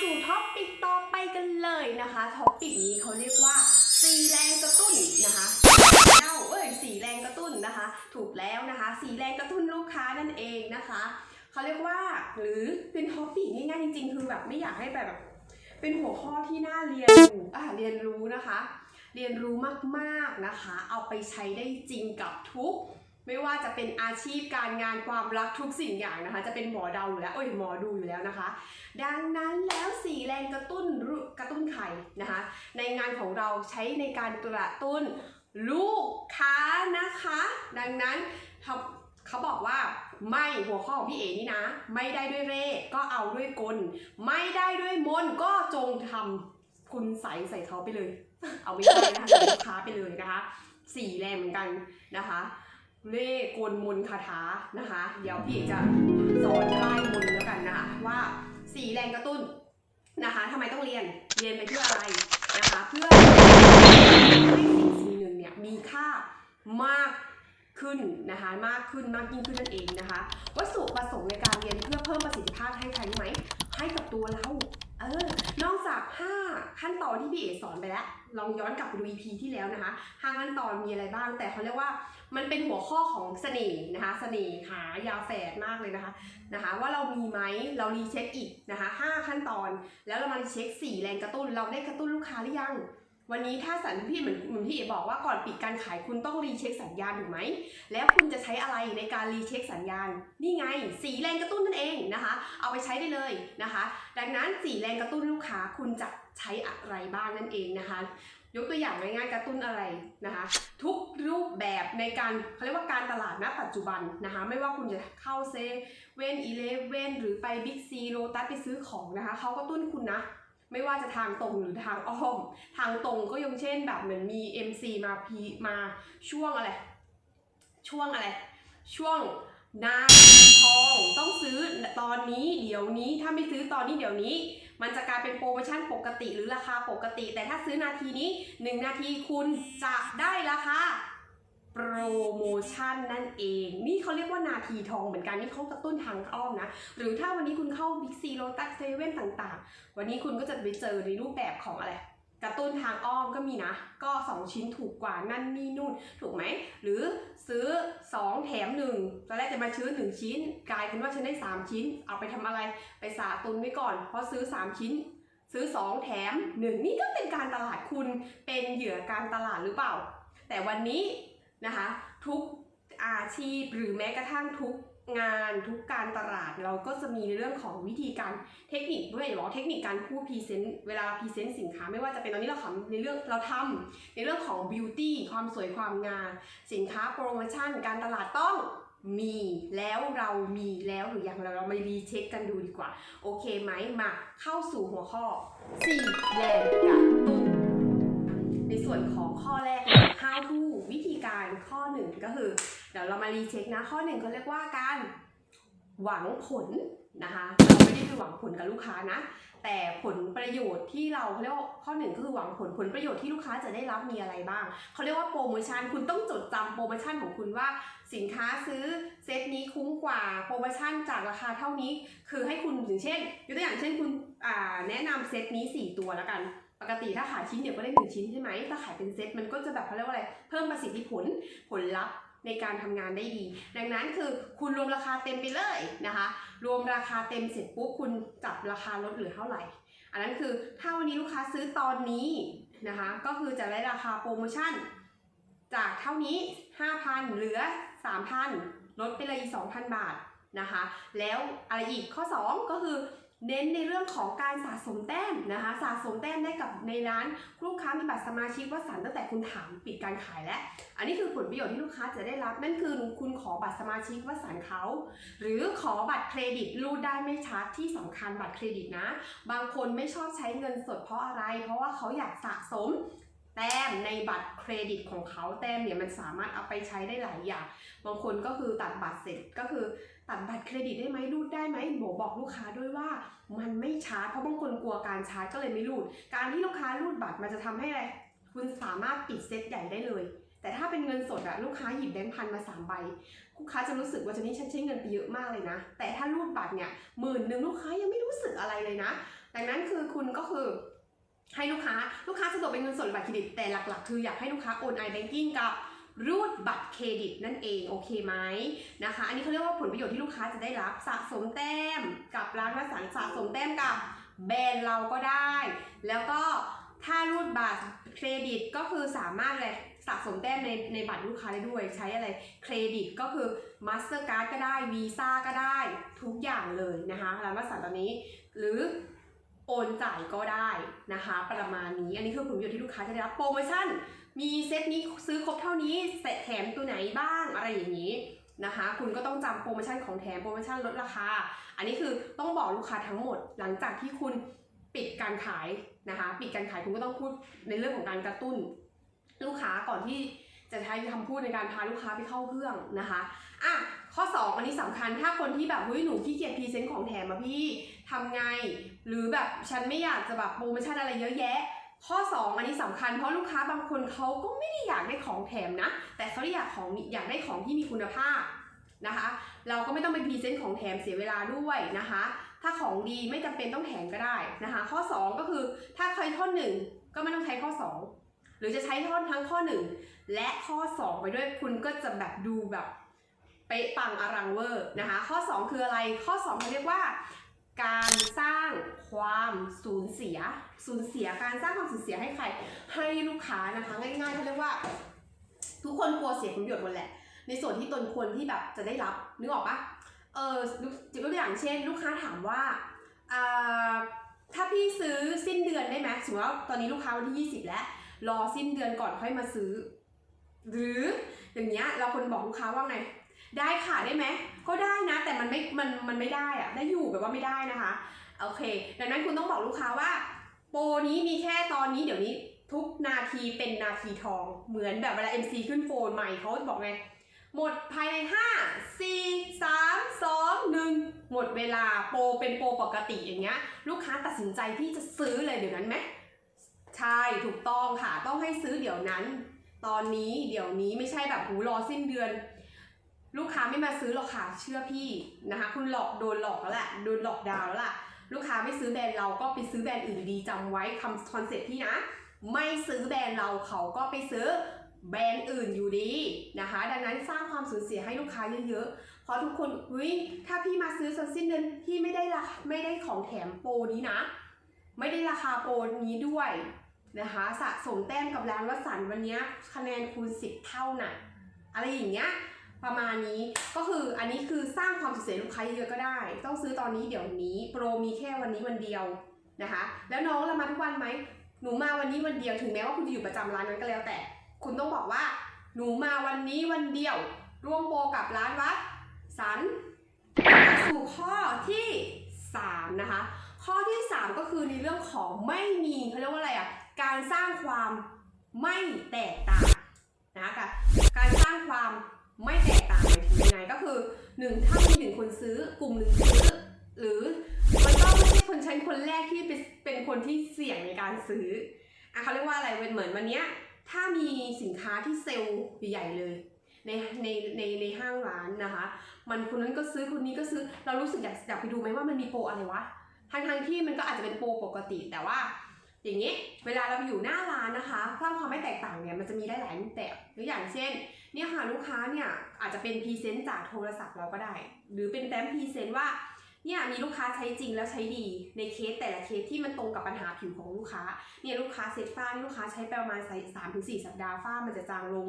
สู่ท็อปปิกต่อไปกันเลยนะคะท็อปปิกนี้เขาเรียกว่าสีแรงกระตุ้นนะคะเอ้าเอ้ยสีแรงกระตุ้นนะคะ ถูกแล้วนะคะสีแรงกระตุ้นลูกค้านั่นเองนะคะเขาเรียกว่าหรือเป็นท็อปปิกง่ายๆจริงๆ คือแบบไม่อยากให้แบบเป็นหัวข้อที่น่าเรียนรู้อะเรียนรู้นะคะ เรียนรู้มากๆนะคะ เอาไปใช้ได้จริงกับทุก ไม่ว่าจะเป็นอาชีพการงานความรักทุกสิ่งอย่างนะคะ จะเป็นหมอเดาอยู่แล้วโอ้ยหมอดูอยู่แล้วนะคะ ดังนั้นแล้วสีแรงกระตุ้นกระตุ้นไข่นะคะ ในงานของเราใช้ในการกระตุ้นลูกค้านะคะ ดังนั้นเขาเขาบอกว่าไม่หัวข้อของพี่เอ๋นี่นะ ไม่ได้ด้วยเร่ก็เอาด้วยกล ไม่ได้ด้วยมนก็จงทำคุณใส่ใส่เขาไปเลย เอาไม่ได้นะคะใส่ลูกค้าไปเลยนะคะสี่แรงเหมือนกันนะคะ เล่กลมนคาถานะคะ เดี๋ยวพี่จะสอนไล่มนแล้วกันนะคะว่าสีแรงกระตุ้นนะคะทำไมต้องเรียนเรียนไปเพื่ออะไรนะคะเพื่อให้สิ่งสิ่งหนึ่งเนี่ยมีค่ามากขึ้นนะคะมากขึ้นมากยิ่งขึ้นนั่นเองนะคะ วัตถุประสงค์ในการเรียนเพื่อเพิ่มประสิทธิภาพให้ใครไหมให้กับตัวเรา เออนอกจาก 5 ขั้นตอนที่พี่เอกสอนไปแล้ว ลองย้อนกลับไปดู EP ที่แล้วนะคะ5ขั้นตอนมีอะไรบ้าง แต่เขาเรียกว่ามันเป็นหัวข้อของเสน่ห์นะคะ เสน่หายาแฝดมากเลยนะคะนะคะ ว่าเรามีไหมเรารีเช็คอีกนะคะ5ขั้นตอน แล้วเรามารีเช็ค 4 แรงกระตุ้น เราได้กระตุ้นลูกค้าหรือยัง วันนี้ถ้าสันพี่เหมือนเหมือนพี่เอ๋บอกว่าก่อนปิดการขายคุณต้องรีเช็คสัญญาณถูกไหม แล้วคุณจะใช้อะไรในการรีเช็คสัญญาณ นี่ไง สีแรงกระตุ้นนั่นเองนะคะ เอาไปใช้ได้เลยนะคะ ดังนั้นสีแรงกระตุ้นลูกค้าคุณจะใช้อะไรบ้างนั่นเองนะคะ ยกตัวอย่างง่ายๆกระตุ้นอะไรนะคะ ทุกรูปแบบในการเขาเรียกว่าการตลาดณปัจจุบันนะคะ ไม่ว่าคุณจะเข้าเซเว่นอีเลฟเว่นหรือไปบิ๊กซีโ t ตัสไปซื้อของนะคะเขาก็ตุ้นคุณนะ ไม่ว่าจะทางตรงหรือทางอ้อม ทางตรงก็ย่างเช่นแบบเหมือนมี MC มาพีมาช่วงอะไร ช่วงอะไร ช่วงนาทีทองต้องซื้อตอนนี้เดี๋ยวนี้ถ้าไม่ซื้อตอนนี้เดี๋ยวนี้ มันจะกลายเป็นโปรโมชั่นปกติหรือราคาปกติ แต่ถ้าซื้อนาทีนี้ 1 นาทีคุณจะได้ราคา โปรโมชั่นนั่นเอง นี่เขาเรียกว่านาทีทองเหมือนกันนี่เขากระตุ้นทางอ้อมนะ หรือถ้าวันนี้คุณเข้าบิ๊กซีโ t ตัสเซเว่นต่างๆ วันนี้คุณก็จะไปเจอในรูปแบบของอะไรกระตุ้นทางอ้อมก็มีนะ ก็ 2 ชิ้นถูกกว่านั่นนี่นู่น ถูกไหม หรือซื้อ 2 แถม1ตอนแรกจะมาซื้อ 1 ชิ้น กลายเป็นว่าฉันได้ 3 ชิ้น เอาไปทำอะไร ไปสาตุนไว้ก่อน เพราะซื้อ 3 ชิ้น ซื้อ 2 แถม 1 นี่ก็เป็นการตลาดคุณ เป็นเหยื่อการตลาดหรือเปล่า แต่วันนี้ นะคะ ทุกอาชีพหรือแม้กระทั่งทุกงานทุกการตลาดเราก็จะมีในเรื่องของวิธีการเทคนิคด้วยหรอเทคนิคการพูดพรีเซนต์เวลาพรีเซนต์สินค้าไม่ว่าจะเป็นตอนนี้เราทำในเรื่องเราทำในเรื่องของบิวตี้ความสวยความงามสินค้าโปรโมชั่น การตลาดต้องมีแล้วเรามีแล้วหรือยังเราเรามารีเช็คกันดูดีกว่า โอเคไหมมาเข้าสู่หัวข้อ4แรงกระ เดี๋ยวเรามารีเช็คนะข้อหนึ่งเขาเรียกว่าการหวังผลนะคะเราไม่ได้ไปหวังผลกับลูกค้านะ แต่ผลประโยชน์ที่เราเขาเรียกว่าข้อหนึ่งก็คือหวังผลผลประโยชน์ที่ลูกค้าจะได้รับมีอะไรบ้างเขาเรียกว่าโปรโมชั่นคุณต้องจดจำโปรโมชั่นของคุณว่า สินค้าซื้อเซตนี้คุ้มกว่าโปรโมชั่นจากราคาเท่านี้ คือให้คุณอย่างเช่นยกตัวอย่างเช่นคุณแนะนำเซตนี้ 4 ตัวแล้วกันปกติถ้าขายชิ้นเดียวก็ได้หนึ่งชิ้นใช่ไหมถ้าขายเป็นเซตมันก็จะแบบเขาเรียกว่าอะไร เพิ่มประสิทธิผลผลลัพธ์ ในการทำงานได้ดี ดังนั้นคือคุณรวมราคาเต็มไปเลยนะคะ รวมราคาเต็มเสร็จปุ๊บคุณจับราคาลดเหลือเท่าไหร่ อันนั้นคือถ้าวันนี้ลูกค้าซื้อตอนนี้นะคะ ก็คือจะได้ราคาโปรโมชั่น จากเท่านี้ 5,000 เหลือ 3,000 ลดไปเลยอีก2,000 บาทนะคะ แล้วอะไรอีกข้อ 2 ก็คือ เน้นในเรื่องของการสะสมแต้มนะคะ สะสมแต้มได้กับในร้านลูกค้ามีบัตรสมาชิกวัสันตั้งแต่คุณถามปิดการขายแล้ว อันนี้คือผลประโยชน์ที่ลูกค้าจะได้รับนั่นคือคุณขอบัตรสมาชิกวัสันเขาหรือขอบัตรเครดิตรูดได้ไม่ชัดที่สำคัญบัตรเครดิตนะ บางคนไม่ชอบใช้เงินสดเพราะอะไร เพราะว่าเขาอยากสะสมแต้มในบัตรเครดิตของเขาแต้มเนี่ยมันสามารถเอาไปใช้ได้หลายอย่าง บางคนก็คือตัดบัตรเสร็จก็คือ ตัดบัตรเครดิตได้ไหมรูดได้ไหมโบบอกลูกค้าด้วยว่ามันไม่ชาร์จเพราะบางคนกลัวการชาร์จก็เลยไม่รูด การที่ลูกค้ารูดบัตรมันจะทำให้อะไรคุณสามารถปิดเซตใหญ่ได้เลย แต่ถ้าเป็นเงินสดอะลูกค้าหยิบแบงค์พันมาสามใบลูกค้าจะรู้สึกว่าจะนี่ฉันใช้เงินไปเยอะมากเลยนะ แต่ถ้ารูดบัตรเนี่ยหมื่นหนึ่งลูกค้ายังไม่รู้สึกอะไรเลยนะ ดังนั้นคือคุณก็คือให้ลูกค้า ลูกค้าสะดวกเป็นเงินสดหรือบัตรเครดิตแต่หลักๆ คืออยากให้ลูกค้าโอนไอแบงกิ้งกับ รูดบัตรเครดิตนั่นเองโอเคไหมนะคะ อันนี้เขาเรียกว่าผลประโยชน์ที่ลูกค้าจะได้รับสะสมแต้มกับร้านวสันต์สะสมแต้มกับแบรนด์เราก็ได้ แล้วก็ถ้ารูดบัตรเครดิตก็คือสามารถเลยสะสมแต้มในในบัตรลูกค้าได้ด้วย ใช้อะไรเครดิตก็คือมาสเตอร์การ์ดก็ได้วีซ่าก็ได้ทุกอย่างเลยนะคะร้านวสันต์ตอนนี้ หรือ โอนจ่ายก็ได้นะคะ ประมาณนี้ อันนี้คือผลประโยชน์ที่ลูกค้าจะได้รับโปรโมชั่น มีเซตนี้ซื้อครบเท่านี้แถมตัวไหนบ้างอะไรอย่างนี้นะคะ คุณก็ต้องจำโปรโมชั่นของแถมโปรโมชั่นลดราคา อันนี้คือต้องบอกลูกค้าทั้งหมด หลังจากที่คุณปิดการขายนะคะ ปิดการขายคุณก็ต้องพูดในเรื่องของการกระตุ้น ลูกค้าก่อนที่จะใช้คำพูดในการพาลูกค้าไปเข้าเครื่องนะคะอะ ข้อ 2 อันนี้สำคัญถ้าคนที่แบบเฮ้ยหนูขี้เกียจพรีเซนต์ของแถมอะพี่ทำไง หรือแบบฉันไม่อยากจะแบบโปรโมชั่นอะไรเยอะแยะ ข้อ 2 อันนี้สำคัญเพราะลูกค้าบางคนเขาก็ไม่ได้อยากได้ของแถมนะ แต่เขาอยากของอยากได้ของที่มีคุณภาพนะคะ เราก็ไม่ต้องไปพรีเซนต์ของแถมเสียเวลาด้วยนะคะ ถ้าของดีไม่จำเป็นต้องแถมก็ได้นะคะ ข้อ 2 ก็คือถ้าใช้ข้อ1ก็ไม่ต้องใช้ข้อ 2 หรือจะใช้ท่อนทั้งข้อ 1 และข้อ 2 ไปด้วยคุณก็จะแบบดูแบบ เป๊ะปังอลังเวอร์นะคะ ข้อ 2 คืออะไรข้อ2เขาเรียกว่า การสร้างความสูญเสียสูญเสียการสร้างความสูญเสียให้ใครให้ลูกค้านะคะง่ายๆเขาเรียกว่า ทุกคนกลัวเสียผลประโยชน์หมดแหละ ในส่วนที่ตนควรที่แบบจะได้รับนึกออกปะเออจิตัวอย่างเช่น ลูกค้าถามว่าอ่าถ้าพี่ซื้อสิ้นเดือนได้ไหมสมมติว่าตอนนี้ลูกค้าวันที่ 20 แล้วรอสิ้นเดือนก่อนค่อยมาซื้อ หรืออย่างเงี้ยเราคนบอกลูกค้าว่าไง ได้ค่ะได้ไหมก็ได้นะ แต่มันไม่มันมันไม่ได้อะได้อยู่แบบว่าไม่ได้นะคะโอเค ดังนั้นคุณต้องบอกลูกค้าว่า โปรนี้มีแค่ตอนนี้เดี๋ยวนี้ทุกนาทีเป็นนาทีทอง เหมือนแบบเวลา MC ขึ้นโฟนใหม่เขาจะบอกไงหมดภายใน 5 4 3 2 1 หมดเวลาโปรเป็นโปรปกติอย่างเงี้ยลูกค้าตัดสินใจที่จะซื้อเลยเดี๋ยวนั้นไหมใช่ถูกต้องค่ะ ต้องให้ซื้อเดี๋ยวนั้น ตอนนี้เดี๋ยวนี้ไม่ใช่แบบหูรอสิ้นเดือน ลูกค้าไม่มาซื้อหรอกค่ะเชื่อพี่นะคะ คุณหลอกโดนหลอกแล้วแหละโดนหลอกดาวแล้วล่ะ ลูกค้าไม่ซื้อแบรนด์เราก็ไปซื้อแบรนด์อื่นดีจำไว้คำคอนเซ็ปต์พี่นะ ไม่ซื้อแบรนด์เราเขาก็ไปซื้อแบรนด์อื่นอยู่ดีนะคะ ดังนั้นสร้างความสูญเสียให้ลูกค้าเยอะๆ เพราะทุกคนเฮ้ยถ้าพี่มาซื้อจนสิ้นเดือนพี่ไม่ได้ราคาไม่ได้ของแถมโปรนี้นะ ไม่ได้ราคาโปรนี้ด้วยนะคะ สะสมแต้มกับร้านวสันวันนี้คะแนนคูณ 10 เท่าน่ะอะไรอย่างเงี้ย ประมาณนี้ก็คืออันนี้คือสร้างความสูญเสียลูกค้าเยอะก็ได้ ต้องซื้อตอนนี้เดี๋ยวนี้ โปรมีแค่วันนี้วันเดียวนะคะ แล้วน้องเรามาทุกวันไหมหนูมาวันนี้วันเดียวถึงแม้ว่าคุณจะอยู่ประจำร้านนั้นก็แล้วแต่ คุณต้องบอกว่า หนูมาวันนี้วันเดียว ร่วมโปรกับร้านวัดสันมสู่ข้อที่สามนะคะข้อที่ 3 ก็คือในเรื่องของไม่มีเขาเรียกว่าอะไรอะการสร้างความไม่แตกต่างนะคะการสร้างความ ไม่แตกต่างหมายถึงยังไงก็คือหนึ่งถ้ามีหนึ่งคนซื้อกลุ่มหนึ่งซื้อ หรือมันก็ไม่ใช่คนชั้นคนแรกที่เป็นคนที่เสี่ยงในการซื้ออะเขาเรียกว่าอะไรเป็นเหมือนวันเนี้ยถ้ามีสินค้าที่เซลล์ใหญ่เลยในในในในห้างร้านนะคะ มันคนนั้นก็ซื้อคนนี้ก็ซื้อเรารู้สึกอยากอยากไปดูไหมว่ามันมีโปรอะไรวะทั้งทางที่มันก็อาจจะเป็นโปรปกติแต่ว่า อย่างนี้เวลาเราอยู่หน้าร้านนะคะสร้างความไม่แตกต่างเนี่ยมันจะมีได้หลายรูปแบบหรืออย่างเช่น เนี่ยค่ะลูกค้าเนี่ยอาจจะเป็นพรีเซนต์จากโทรศัพท์เราก็ได้ หรือเป็นแฟ้มพรีเซนต์ว่าเนี่ยมีลูกค้าใช้จริงแล้วใช้ดีในเคสแต่ละเคสที่มันตรงกับปัญหาผิวของลูกค้าเนี่ยลูกค้าเซตฝ้าลูกค้าใช้ไปประมาณสามถึงสี่สัปดาห์ฝ้ามันจะจางลง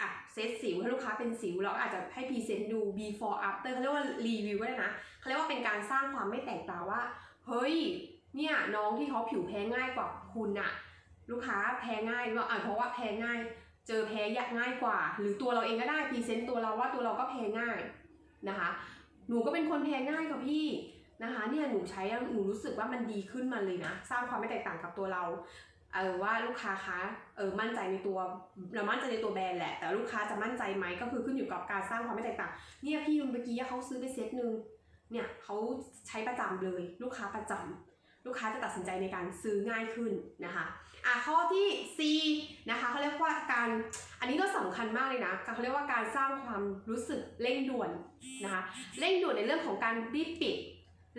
อะเซตสิวให้ลูกค้าเป็นสิวเราอาจจะให้พรีเซนต์ดู before after เขาเรียกว่ารีวิวก็ได้นะเขาเรียกว่าเป็นการสร้างความไม่แตกต่างว่า เฮ้ยเนี่ยน้องที่เขาผิวแพ้ง่ายกว่าคุณอะลูกค้าแพ้ง่ายว่าอะเพราะว่าแพ้ง่าย เจอแพ้ยากง่ายกว่า หรือตัวเราเองก็ได้พรีเซนต์ตัวเราว่าตัวเราก็แพ้ง่ายนะคะ หนูก็เป็นคนแพ้ง่ายกับพี่นะคะเนี่ยหนูใช้แล้วหนูรู้สึกว่ามันดีขึ้นมาเลยนะสร้างความไม่แตกต่างกับตัวเราเออว่าลูกค้าคะเออมั่นใจในตัวเรามั่นใจในตัวแบรนด์แหละ แต่ลูกค้าจะมั่นใจไหมก็คือขึ้นอยู่กับการสร้างความไม่แตกต่าง เนี่ยพี่เมื่อกี้เขาซื้อไปเซตหนึ่งเนี่ยเขาใช้ประจำเลย ลูกค้าประจำลูกค้าจะตัดสินใจในการซื้อง่ายขึ้นนะคะ อะข้อที่ C นะคะเขาเรียกว่าการอันนี้ก็สำคัญมากเลยนะเขาเรียกว่าการสร้างความรู้สึกเร่งด่วนนะคะเร่งด่วนในเรื่องของการรีบปิด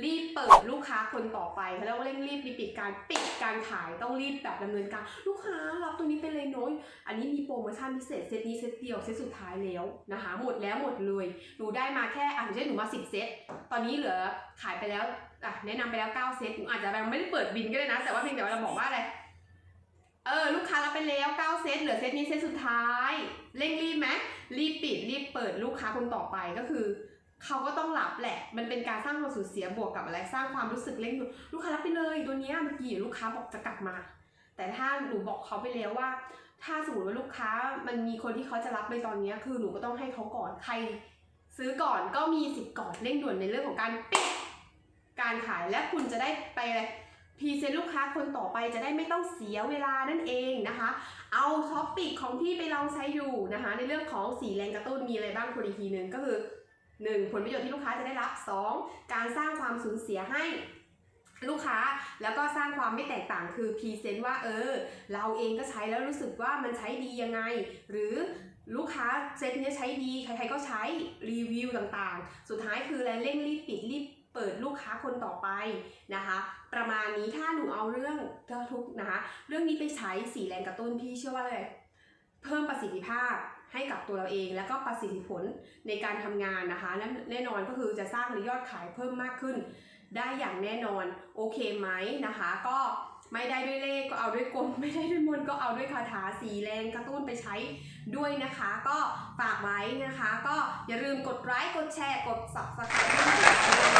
รีบเปิดลูกค้าคนต่อไปเขาเรียกว่าเร่งรีบรีบปิดการปิดการขายต้องรีบแบบดำเนินการ ลูกค้ารับตัวนี้ไปเลยน้อยอันนี้มีโปรโมชั่นพิเศษเซตนี้เซตเดียวเซตสุดท้ายแล้วนะคะหมดแล้วหมดเลยหนูได้มาแค่อะอย่างเช่นหนูมา10เซตตอนนี้เหลือขายไปแล้วอะแนะนำไปแล้ว9เซตหนูอาจจะยังไม่ได้เปิดบินก็ได้นะ แต่ว่าเพียงแต่ว่าเราบอกว่าอะไร เออลูกค้ารับไปแล้ว 9 เซตเหลือเซตนี้เซตสุดท้าย เร่งรีบไหมรีบปิดรีบเปิดลูกค้าคนต่อไปก็คือ เขาก็ต้องรับแหละ มันเป็นการสร้างความสูญเสียบวกกับอะไรสร้างความรู้สึกเร่งด่วนลูกค้ารับไปเลยตัวนี้เมื่อกี้ลูกค้าบอกจะกลับมา แต่ถ้าหนูบอกเขาไปแล้วว่า ถ้าสมมติว่าลูกค้ามันมีคนที่เขาจะรับในตอนนี้คือหนูก็ต้องให้เขาก่อนใคร ซื้อก่อนก็มีสิทธิ์ก่อนเร่งด่วนในเรื่องของการปิดการขายและคุณจะได้ไปอะไร พรีเซนต์ลูกค้าคนต่อไปจะได้ไม่ต้องเสียเวลานั่นเองนะคะ เอาท็อปปิกของพี่ไปลองใช้ดูนะคะ ในเรื่องของสีแรงกระตุ้นมีอะไรบ้างคนอีกทีหนึ่งก็คือ 1. ผลประโยชน์ที่ลูกค้าจะได้รับ 2. การสร้างความสูญเสียให้ลูกค้าแล้วก็สร้างความไม่แตกต่างคือพรีเซนต์ว่าเออ เราเองก็ใช้แล้วรู้สึกว่ามันใช้ดียังไง หรือลูกค้าเซตเนี้ยใช้ดีใครๆก็ใช้รีวิวต่างๆ สุดท้ายคืออะไรเร่งรีบปิดรีบเปิดลูกค้าคนต่อไปนะคะ ประมาณนี้ถ้าหนูเอาเรื่องทุกนะคะ เรื่องนี้ไปใช้สีแรงกระตุ้นพี่เชื่อว่าเลยเพิ่มประสิทธิภาพให้กับตัวเราเอง แล้วก็ประสิทธิผลในการทำงานนะคะและแน่นอนก็คือจะสร้างยอดขายเพิ่มมากขึ้น ได้อย่างแน่นอนโอเคไหมนะคะ ก็ไม่ได้ด้วยเลขก็เอาด้วยกลมไม่ได้ด้วยมนก็เอาด้วยคาถาสีแรงกระตุ้นไปใช้ด้วยนะคะ ก็ฝากไว้นะคะ ก็อย่าลืมกดไลค์กดแชร์กด subscribe